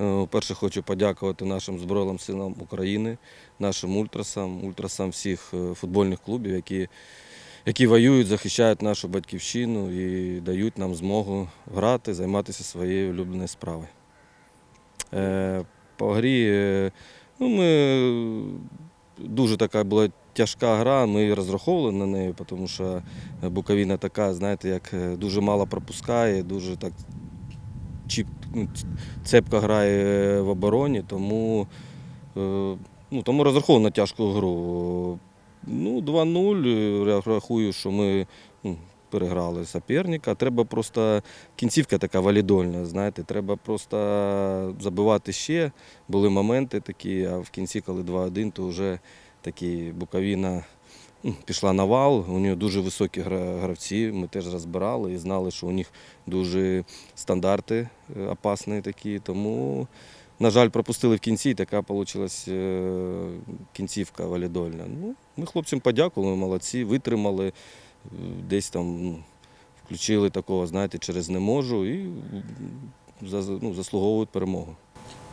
Е, Перше хочу подякувати нашим Збройним силам України, нашим ультрасам, ультрасам всіх е, футбольних клубів, які, які воюють, захищають нашу батьківщину і дають нам змогу грати, займатися своєю улюбленою справою. Е, По грі ну, ми дуже така була тяжка гра, ми розраховували на неї, тому що Буковина така, знаєте, як дуже мало пропускає, дуже так чіп, ну, ц- цепко грає в обороні, тому, е, ну, тому розраховували на тяжку гру. Ну, 2-0, я рахую, що ми ну, переграли суперника. Треба просто кінцівка така валідольна, знаєте, треба просто забивати ще. Були моменти такі, а в кінці, коли 2-1, то вже такі Буковина ну, пішла на вал. У нього дуже високі гравці. Ми теж розбирали і знали, що у них дуже стандарти е, опасні такі. Тому, на жаль, пропустили в кінці, і така вийшла кінцівка валідольна. Ну, ми хлопцям подякували, молодці, витримали, е, десь там ну, включили такого, знаєте, через не можу і ну, заслуговують перемогу.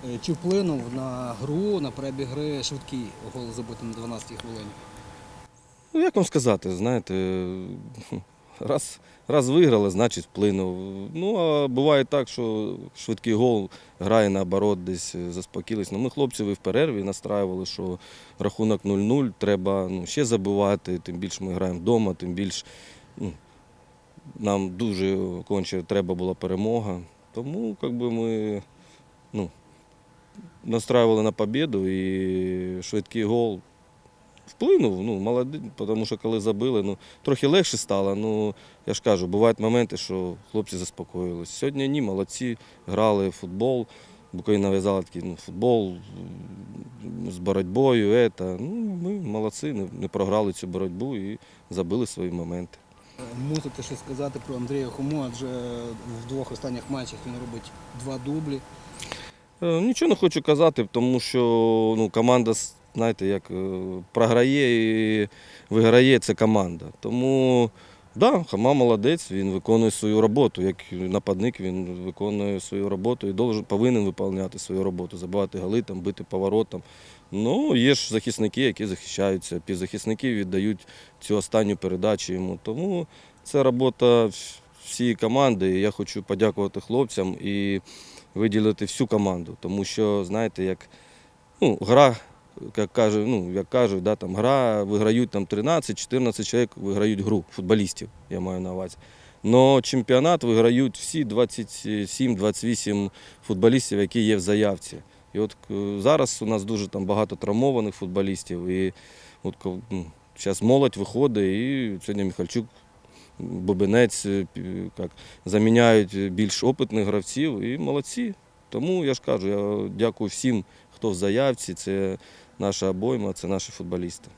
Е, Чи вплинув на гру, на перебіг гри швидкий гол забитий на 12-й хвилині? Ну, як вам сказати, знаєте, раз, раз виграли, значить вплинув. Ну, а буває так, що швидкий гол грає наоборот, десь заспокілись. Ну, ми хлопців і в перерві настраювали, що рахунок 0-0, треба ну, ще забивати, тим більше ми граємо вдома, тим більше ну, нам дуже конче треба була перемога. Тому як би, ми ну, настраювали на побіду і швидкий гол вплинув, ну, молодець, тому що коли забили, ну, трохи легше стало. Ну, я ж кажу, бувають моменти, що хлопці заспокоїлись. Сьогодні ні, молодці, грали в футбол. Буковина нав'язала такий ну, футбол з боротьбою. Ета. Ну, ми молодці, не, не програли цю боротьбу і забили свої моменти. Мусите щось сказати про Андрія Хому, адже в двох останніх матчах він робить два дублі. Е, Нічого не хочу казати, тому що ну, команда, знаєте, як е, програє і виграє, це команда. Тому, да, Хама молодець, він виконує свою роботу. Як нападник він виконує свою роботу і повинен виконувати свою роботу, забивати голи, там, бити поворотом. Ну, є ж захисники, які захищаються. Півзахисники віддають цю останню передачу йому. Тому це робота всієї команди. Я хочу подякувати хлопцям і виділити всю команду. Тому що, знаєте, як ну, гра, як кажуть, ну, як кажуть, да, там, гра, виграють там 13-14 чоловік виграють гру, футболістів, я маю на увазі. Но чемпіонат виграють всі 27-28 футболістів, які є в заявці. І от е, зараз у нас дуже там багато травмованих футболістів. І от ну, зараз молодь виходить, і сьогодні Михальчук, Бобинець е, як, заміняють більш опитних гравців і молодці. Тому я ж кажу, я дякую всім, хто в заявці. Це наша обойма, це наші футболісти.